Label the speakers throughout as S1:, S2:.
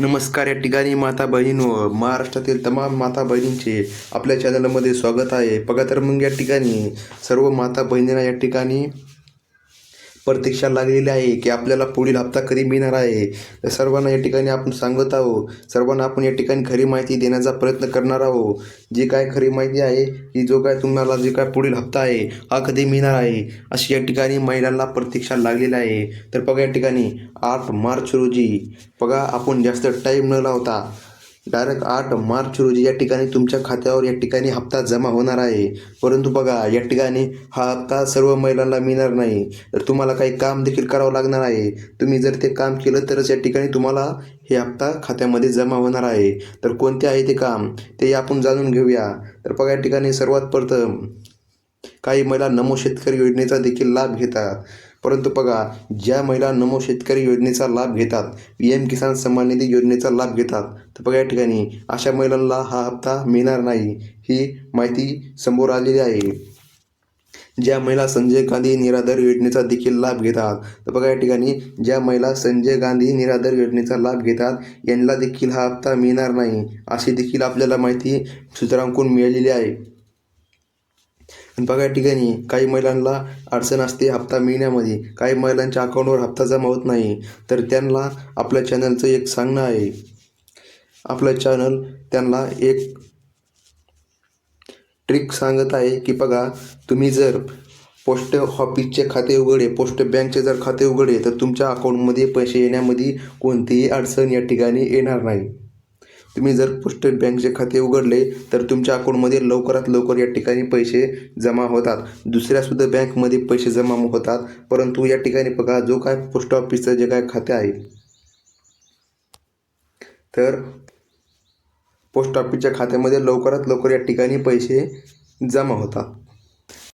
S1: नमस्कार या ठिकाणी माता बहीण व महाराष्ट्रातील तमाम माता बहिणींचे आपल्या चॅनलमध्ये स्वागत आहे. बघा तर मग या ठिकाणी सर्व माता बहिणींना या ठिकाणी प्रतीक्षा लागलेली आहे की आपल्याला पुढील हप्ता कधी मिळणार आहे? तर सर्वांना या ठिकाणी आपण सांगत आहोत. सर्वांना आपण या ठिकाणी खरी माहिती देण्याचा प्रयत्न करणार आहोत. जी काय खरी माहिती आहे की जो काय तुम्हाला जे काय पुढील हप्ता आहे हा कधी मिळणार आहे? अशी या ठिकाणी महिलांना प्रतीक्षा लागलेली आहे. तर बघा या ठिकाणी आठ मार्च रोजी बघा आपण जास्त टाईम न लावता डायरेक्ट आठ मार्च रोजी या ठिकाणी तुमच्या खात्यावर या ठिकाणी हप्ता जमा होणार आहे. परंतु बघा या ठिकाणी हा हप्ता सर्व महिलांना मिळणार नाही. तर तुम्हाला काही काम देखील करावं लागणार आहे. तुम्ही जर ते काम केलं तरच या ठिकाणी तुम्हाला हे हप्ता खात्यामध्ये जमा होणार आहे. तर कोणते आहे ते काम? ते आपण जाणून घेऊया. तर बघा या ठिकाणी सर्वात प्रथम काही महिला नमो शेतकरी योजनेचा देखील लाभ घेतात. परंतु बघा ज्या महिला नमो शेतकरी योजनेचा लाभ घेतात पी एम किसान सन्मान निधी योजनेचा लाभ घेतात तर बघा या ठिकाणी अशा महिलांना हा हप्ता मिळणार नाही ही माहिती समोर आलेली आहे. ज्या महिला संजय गांधी निराधार योजनेचा देखील लाभ घेतात तर बघा या ठिकाणी ज्या महिला संजय गांधी निराधार योजनेचा लाभ घेतात यांना देखील हा हप्ता मिळणार नाही अशी देखील आपल्याला माहिती सूत्रांकून मिळालेली आहे. बघा ठिकाणी काही महिलांना अडचण असते हप्ता मिळण्यामध्ये. काही महिलांच्या अकाउंटवर हप्ता जमा होत नाही. तर त्यांना आपल्या चॅनलचं एक सांगणं आहे. आपलं चॅनल त्यांना एक ट्रिक सांगत आहे की बघा तुम्ही जर पोस्ट ऑफिसचे खाते उघडे पोस्ट बँकचे जर खाते उघडे तर तुमच्या अकाउंटमध्ये पैसे येण्यामध्ये कोणतीही अडचण या ठिकाणी येणार नाही. तुम्ही जर पोस्ट बँकचे खाते उघडले तर तुमच्या अकाउंटमध्ये लवकरात लवकर या ठिकाणी पैसे जमा होतात. दुसऱ्यासुद्धा बँकमध्ये पैसे जमा होतात. परंतु या ठिकाणी बघा जो काय पोस्ट ऑफिसचं जे काय खाते आहे. तर पोस्ट ऑफिसच्या खात्यामध्ये लवकरात लवकर या ठिकाणी पैसे जमा होतात.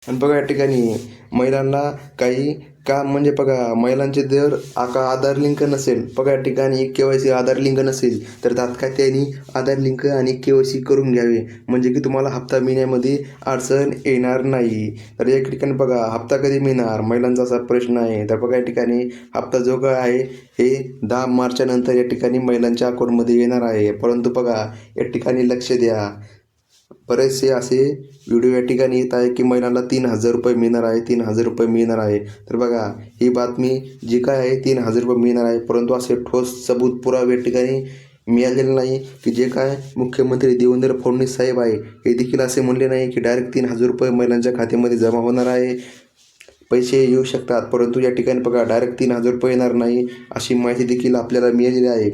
S1: आणि बघा या ठिकाणी महिलांना काही काम म्हणजे बघा महिलांचे जर आका आधार लिंक नसेल बघा या ठिकाणी K Y C Aadhaar link नसेल तर तात्काळ त्यांनी आधार लिंक आणि के वाय सी करून घ्यावे. म्हणजे की तुम्हाला हप्ता मिळण्यामध्ये अडचण येणार नाही. तर या ठिकाणी बघा हप्ता कधी मिळणार? महिलांचा असा प्रश्न आहे. तर बघा या ठिकाणी हप्ता जो काय आहे हे दहा मार्चच्या नंतर या ठिकाणी महिलांच्या अकाउंटमध्ये येणार आहे. परंतु बघा या ठिकाणी लक्ष द्या. बरेचसे असे व्हिडिओ या ठिकाणी येत आहे की महिलांना तीन हजार रुपये मिळणार आहे तीन हजार रुपये मिळणार आहे. तर बघा ही बातमी जी काय आहे तीन हजार रुपये मिळणार आहे. परंतु असे ठोस सबूत पुरावे या ठिकाणी मिळालेले नाही की जे काय मुख्यमंत्री देवेंद्र फडणवीस साहेब आहे. हे देखील असे म्हणले नाही की डायरेक्ट तीन हजार रुपये महिलांच्या खात्यामध्ये जमा होणार आहे. पैसे येऊ शकतात परंतु या ठिकाणी बघा डायरेक्ट तीन हजार रुपये येणार नाही अशी माहिती देखील आपल्याला मिळालेली आहे.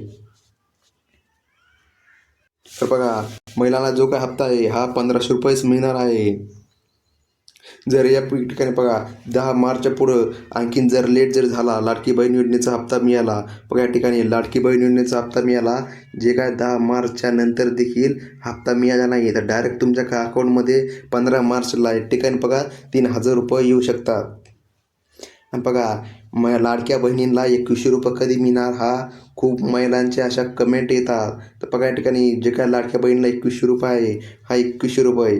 S1: तर बघा महिलांना जो काय हप्ता आहे हा पंधराशे रुपयेच मिळणार आहे. जर या ठिकाणी बघा दहा मार्चच्या पुढं आणखीन जर लेट जर झाला लाडकी बहीण योजनेचा हप्ता मिळाला बघा या ठिकाणी लाडकी बहीण योजनेचा हप्ता मिळाला जे काय दहा मार्चच्या नंतर देखील हप्ता मिळाला नाही तर डायरेक्ट तुमच्या का अकाउंटमध्ये पंधरा मार्चला या ठिकाणी बघा तीन हजार रुपये येऊ शकतात. आणि बघा म लाडक्या बहिणींना एकवीसशे रुपये कधी मिळणार? हा खूप महिलांच्या अशा कमेंट येतात. तर बघा या ठिकाणी जे काय लाडक्या बहिणीला एकवीसशे रुपये आहे हा एकवीसशे रुपये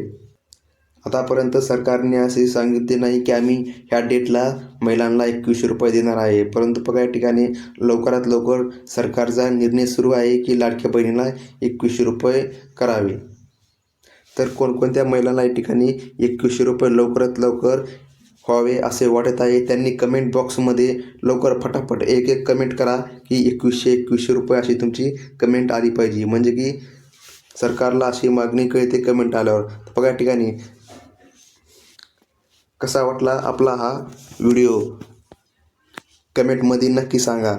S1: आतापर्यंत सरकारने असे सांगितले नाही की आम्ही ह्या डेटला महिलांना एकवीसशे रुपये देणार आहे. परंतु बघा या ठिकाणी लवकरात लवकर सरकारचा निर्णय सुरू आहे की लाडक्या बहिणीला एकवीसशे रुपये करावे. तर कोणकोणत्या महिलांना या ठिकाणी एकवीसशे रुपये लवकरात लवकर व्हावे असे वाटत आहे. त्यांनी कमेंट बॉक्समध्ये लवकर फटाफट एक एक कमेंट करा की एकवीसशे एकवीसशे रुपये अशी तुमची कमेंट आली पाहिजे. म्हणजे की सरकारला अशी मागणी कळते कमेंट आल्यावर. बघा ठिकाणी. कसा वाटला आपला हा व्हिडिओ कमेंटमध्ये नक्की सांगा.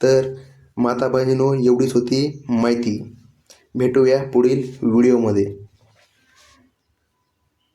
S1: तर माता बहिणीनो एवढीच होती माहिती. भेटूया पुढील व्हिडिओमध्ये